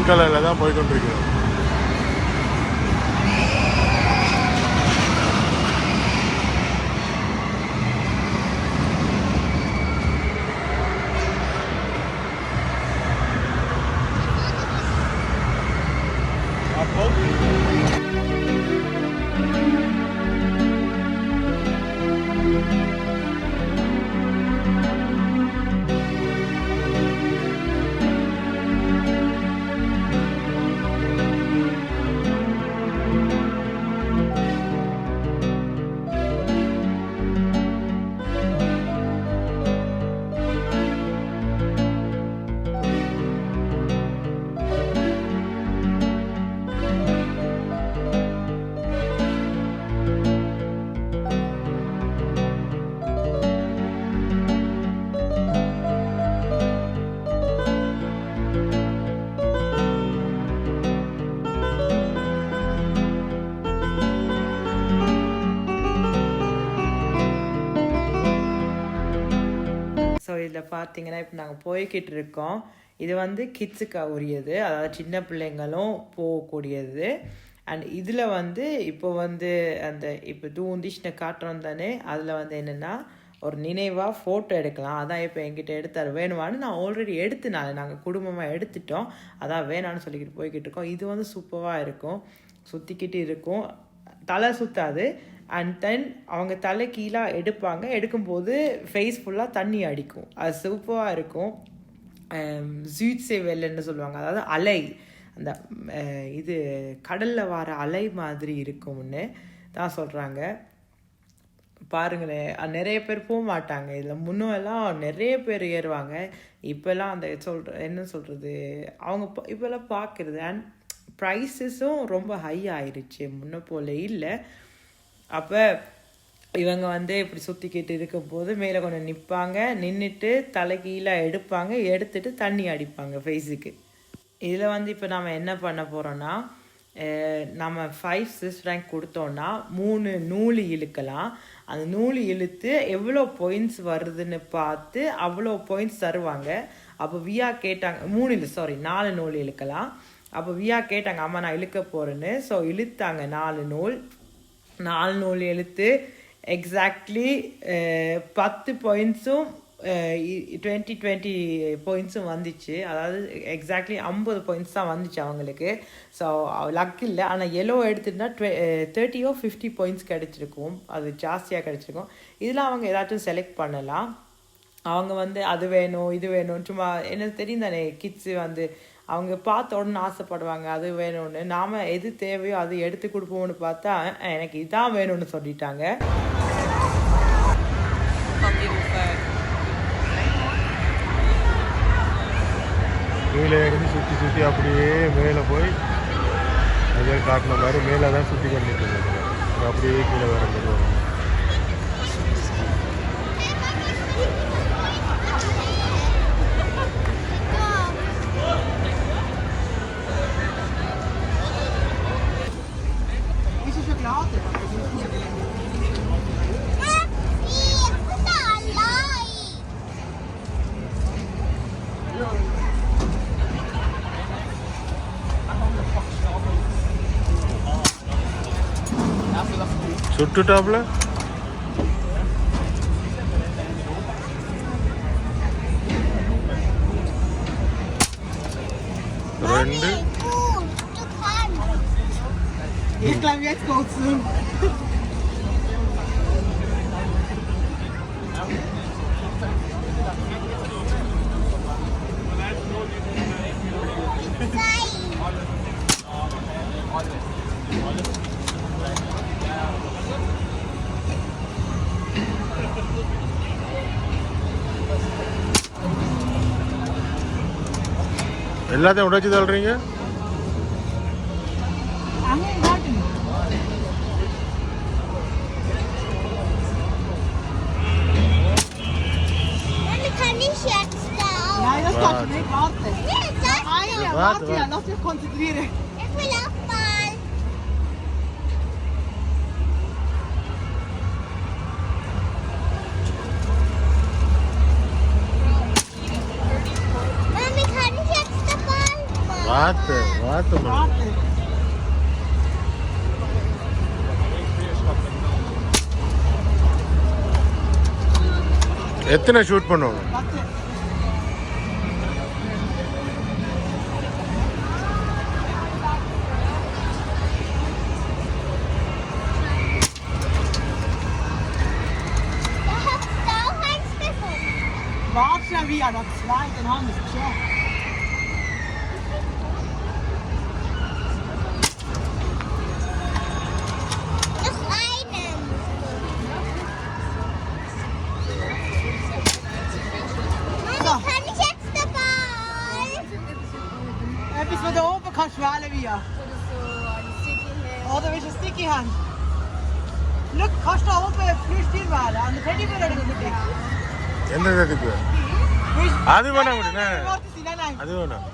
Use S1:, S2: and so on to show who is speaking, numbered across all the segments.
S1: Pink கலரில் தான் போய் கொண்டிருக்கிறோம்
S2: ஸோ இதில் பார்த்தீங்கன்னா இப்போ நாங்கள் போய்கிட்டு இருக்கோம் இது வந்து கிட்ஸுக்கு உரியது. அதாவது சின்ன பிள்ளைங்களும் போகக்கூடியது. அண்ட் இதில் வந்து இப்போ வந்து அந்த இப்போ தூந்திஷ்ன காட்டுறோம் தானே அதில் வந்து என்னென்னா ஒரு நினைவாக ஃபோட்டோ எடுக்கலாம். அதான் இப்போ என்கிட்ட எடுத்தார். வேணுமான்னு நான் ஆல்ரெடி எடுத்துனால நாங்கள் குடும்பமாக எடுத்துட்டோம். அதான் வேணான்னு சொல்லிக்கிட்டு போய்கிட்டு இருக்கோம் இது வந்து சூப்பராக இருக்கும். சுற்றிக்கிட்டு இருக்கும். தலை சுற்றாது அண்ட் தென் அவங்க தலை கீழே எடுப்பாங்க. எடுக்கும்போது ஃபேஸ் ஃபுல்லாக தண்ணி அடிக்கும். அது சூப்பராக இருக்கும். ஜூட்ஸே வெள்ளன்னு சொல்லுவாங்க. அதாவது அலை. அந்த இது கடலில் வர அலை மாதிரி இருக்கும்னு தான் சொல்கிறாங்க பாருங்களேன். நிறைய பேர் போக மாட்டாங்க. இதில் முன்னெல்லாம் நிறைய பேர் ஏறுவாங்க. இப்போல்லாம் அந்த சொல்கிற என்ன சொல்கிறது அவங்க இப்போல்லாம் பார்க்குறது. அண்ட் ப்ரைஸஸும் ரொம்ப ஹை ஆயிடுச்சு முன்ன போல இல்லை. அப்போ இவங்க வந்து இப்படி சுற்றிக்கிட்டு இருக்கும்போது மேலே கொஞ்சம் நிற்பாங்க நின்றுட்டு தலைகீழாக எடுப்பாங்க. எடுத்துட்டு தண்ணி அடிப்பாங்க ஃபேஸுக்கு இதில் வந்து இப்போ நம்ம என்ன பண்ண போகிறோன்னா நம்ம ஃபைவ் சிஸ் ரேங்க் கொடுத்தோன்னா மூணு நூல் இழுக்கலாம். அந்த நூல் இழுத்து எவ்வளோ பாயிண்ட்ஸ் வருதுன்னு பார்த்து அவ்வளோ பாயிண்ட்ஸ் தருவாங்க. அப்போ வியா கேட்டாங்க மூணு இல்லை சாரி நாலு நூல் இழுக்கலாம். அப்போ வியா கேட்டாங்க அம்மா நான் இழுக்க போகிறேன்னு ஸோ இழுத்தாங்க நாலு நூல். நாலு நூல் எழுத்து எக்ஸாக்ட்லி பத்து பாயிண்ட்ஸும் டுவெண்ட்டி டுவெண்ட்டி பாயிண்ட்ஸும் வந்துச்சு. அதாவது எக்ஸாக்ட்லி ஐம்பது பாயிண்ட்ஸ் தான் வந்துச்சு அவங்களுக்கு. ஸோ லக் இல்லை. ஆனால் எல்லோ எடுத்துட்டுனா டுவெ தேர்ட்டியோ ஃபிஃப்டி பாயிண்ட்ஸ் கிடச்சிருக்கும். அது ஜாஸ்தியாக கிடச்சிருக்கும். இதில் அவங்க ஏதாச்சும் செலக்ட் பண்ணலாம். அவங்க வந்து அது வேணும் இது வேணும் சும்மா என்ன தெரியும் தானே கிட்ஸு வந்து அவங்க பார்த்த உடனே ஆசைப்படுவாங்க அது வேணும்னு. நாம் எது தேவையோ அது எடுத்து கொடுப்போம்னு பார்த்தா எனக்கு இதான் வேணும்னு சொல்லிட்டாங்க.
S1: கீழே இருந்து சுற்றி சுற்றி அப்படியே மேலே போய் அதே காட்டின மாதிரி மேலே தான் சுற்றி கொண்டுட்டு இருந்தது. அப்படியே கீழே வர ടുട്ടു ടോപ്പിൽ രണ്ട്
S3: Ich glaube, jetzt
S1: kommt's.
S3: എല്ലാത്തിനും ഇവിടെ വെച്ച്
S4: തള്ളിങ്ങ لا يا استاذ ما يقعد لا لا لا لا لا
S1: வாத்து மணி.
S3: Warte.
S1: எத்தனை ஷூட் பண்ணுவாங்க
S3: Warte.
S4: Da hat da auch eins gefunden.
S3: Warte wie an Etwas, was da oben kannst du wählen wie. Oder willst du eine Sticky Hand? Schau, kannst du da oben Flüchtling wählen? An der Teddybär oder nicht?
S1: எந்த இதுக்கு அது வேணாம் விடு, நான் அது வேணாம்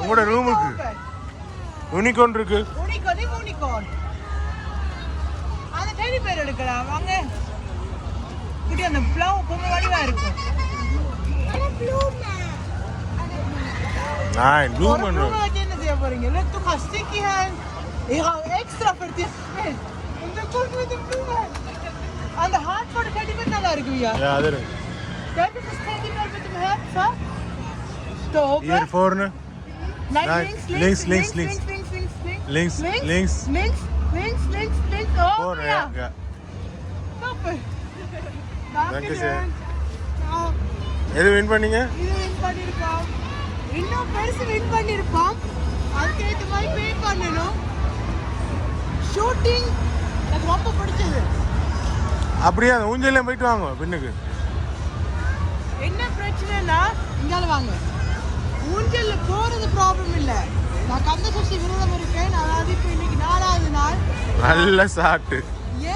S1: உங்களோட ரூமுக்கு. யூனிகார்ன் இருக்கு
S3: யூனிகார்ன் யூனிகார்ன் அந்த டெடி பேர் எடுக்கலாம் வாங்க இப்படி அந்த ப்ளவு பொம்மை வடிவா இருக்கும்
S4: Eine
S1: blue
S3: ஒரு
S1: பண்ணுவேன்
S3: Blume வச்சு என்ன செய்ய போறீங்க look du kannst sticky hand ich habe extra für dich mit und dann kommt mit dem Blume அந்த ஹார்ட் போட்ட டெடி பேர் நல்லா இருக்கு வியா
S1: ஏ, அது இருக்கு
S3: Das ist das Teddy Bär mit dem Herz, ha? Da oben.
S1: Year ஃபோர்னு
S3: Nein,
S1: Nein,
S3: links,
S1: links,
S3: links,
S1: links,
S3: links, links, links,
S1: Links,
S3: links, links,
S1: links.
S3: links, links, links, links, oh,
S1: four
S3: ja.
S1: யா
S3: Super.
S1: Danke
S3: Danke
S1: sehr.
S3: schön. Ciao.
S1: எது win பண்ணீங்க
S3: இது win பண்ணிருக்கோம் இன்னும் பெருசு win பண்ணிருப்போம். அதுக்கு ஏற்ற மாதிரி பே பண்ணணும். ஷூட்டிங் எனக்கு ரொம்ப பிடிச்சது.
S1: அப்படியே அந்த ஊஞ்சல்ல போயிட்டு வாங்க பின்னுக்கு.
S3: என்ன பிரச்சனைனா இங்கால வாங்க. ஊஞ்சல்ல போறது ப்ராப்ளம் இல்ல. நான் கந்த சஷ்டி விரதம் இருக்கேன். அதாவது இப்போ இன்னைக்கு நாலாவது நாள்.
S1: நல்ல சாட்டு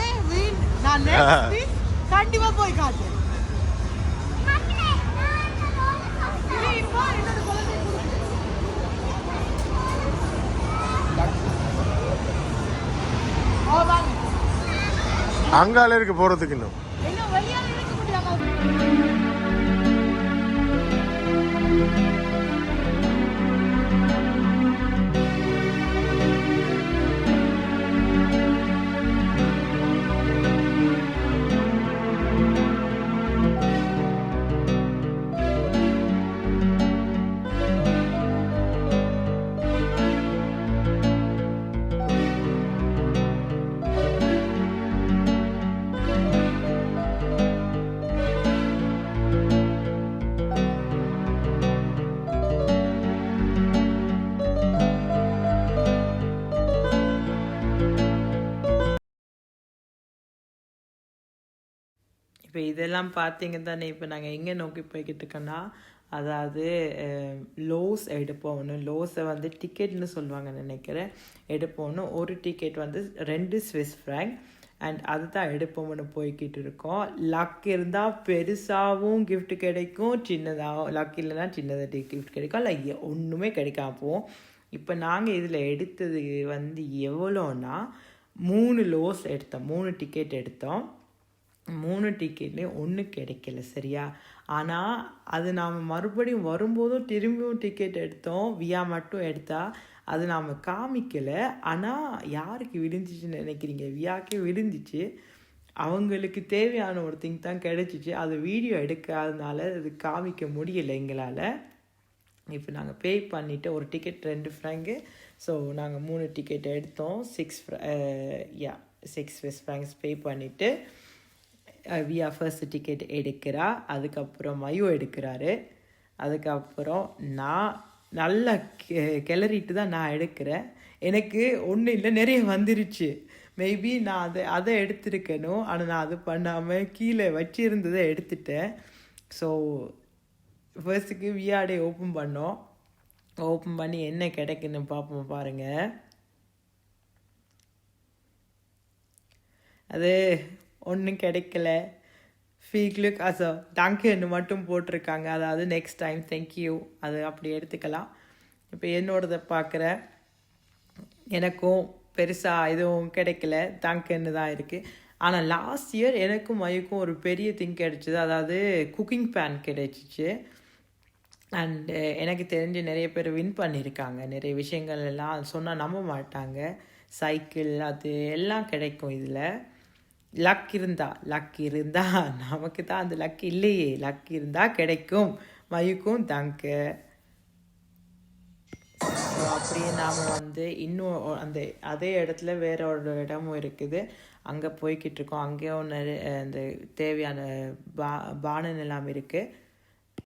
S3: ஏன் வீண் நான் நெக்ஸ்ட் வீக் கண்டிப்பா போய் காட்டுறேன்
S1: அங்கால இருக்கு போறதுக்கு இன்னும்
S3: Thank you.
S2: இப்போ இதெல்லாம் பார்த்தீங்க தானே இப்போ நாங்கள் எங்கே நோக்கி போய்கிட்டு இருக்கோன்னா அதாவது லோஸ் எடுப்போம்னு லோஸை வந்து டிக்கெட்னு சொல்லுவாங்க நினைக்கிறேன். எடுப்போம்னு ஒரு டிக்கெட் வந்து ரெண்டு ஸ்விஸ் ஃப்ராங்க் அண்ட் அதுதான் எடுப்போம்னு போய்கிட்டு இருக்கோம் லக் இருந்தால் பெருசாகவும் கிஃப்ட் கிடைக்கும் சின்னதாகவும் லக் இல்லைன்னா சின்னதாக கிஃப்ட் கிடைக்கும் இல்லை ஒன்றுமே கிடைக்காம போவோம் இப்போ நாங்கள் இதில் எடுத்தது வந்து எவ்வளோன்னா மூணு லோஸ் எடுத்தோம் மூணு டிக்கெட் எடுத்தோம். மூணு டிக்கெட்லேயும் ஒன்று கிடைக்கல சரியா? ஆனால் அது நாம் மறுபடியும் வரும்போதும் திரும்பியும் டிக்கெட் எடுத்தோம். வியா மட்டும் எடுத்தா அது நாம் காமிக்கலை. ஆனால் யாருக்கு விழுந்துச்சுன்னு நினைக்கிறீங்க? வியாக்கே விழுந்துச்சு. அவங்களுக்கு தேவையான ஒரு திங் தான் கிடைச்சிச்சு. அது வீடியோ எடுக்காதனால அது காமிக்க முடியலை எங்களால். இப்போ நாங்கள் பே பண்ணிவிட்டு ஒரு டிக்கெட் ரெண்டு ஃப்ராங்கு ஸோ நாங்கள் மூணு டிக்கெட் எடுத்தோம். சிக்ஸ் யா சிக்ஸ் ஃபிஸ் ஃப்ராங்க்ஸ் பே பண்ணிவிட்டு வியா ஃபர்ஸ்ட் டிக்கெட் எடுக்கிறா அதுக்கப்புறம் மயு எடுக்கிறாரு. அதுக்கப்புறம் நான் நல்லா கெ- கிளறிட்டு தான் நான் எடுக்கிறேன். எனக்கு ஒன்றும் இல்லை நிறைய வந்துருச்சு. மேபி நான் அதை அதை எடுத்திருக்கணும் ஆனால் நான் அது பண்ணாமல் கீழே வச்சிருந்ததை எடுத்துட்டேன். ஸோ ஃபர்ஸ்ட்டுக்கு விஆடே ஓப்பன் பண்ணோம். ஓப்பன் பண்ணி என்ன கிடைக்குன்னு பார்ப்போம் பாருங்கள் அது ஒன்றும் கிடைக்கல. ஃபீக்லுக் அசோ டங்குன்னு மட்டும் போட்டிருக்காங்க. அதாவது நெக்ஸ்ட் டைம் தேங்க்யூ அது அப்படி எடுத்துக்கலாம். இப்போ என்னோடதை பார்க்குற எனக்கும் பெருசாக எதுவும் கிடைக்கல. தங்குன்னு தான் இருக்குது ஆனால் லாஸ்ட் இயர் எனக்கும் மயுக்கும் ஒரு பெரிய திங் கிடைச்சிது. அதாவது குக்கிங் பேன் கிடைச்சிச்சு. அண்டு எனக்கு தெரிஞ்சு நிறைய பேர் வின் பண்ணியிருக்காங்க. நிறைய விஷயங்கள் எல்லாம் சொன்னால் நம்ப மாட்டாங்க. சைக்கிள் அது எல்லாம் கிடைக்கும் இதில். லக் இருந்தா லக் இருந்தா நமக்கு தான் அந்த லக் இல்லையே. லக் இருந்தால் கிடைக்கும். மயுக்கும் தங்க அப்படியே நாம் வந்து இன்னும் அந்த அதே இடத்துல வேற ஒரு இடமும் இருக்குது. அங்கே போய்கிட்டு இருக்கோம். அங்கேயும் நிறைய அந்த தேவையான பா பான எல்லாம் இருக்குது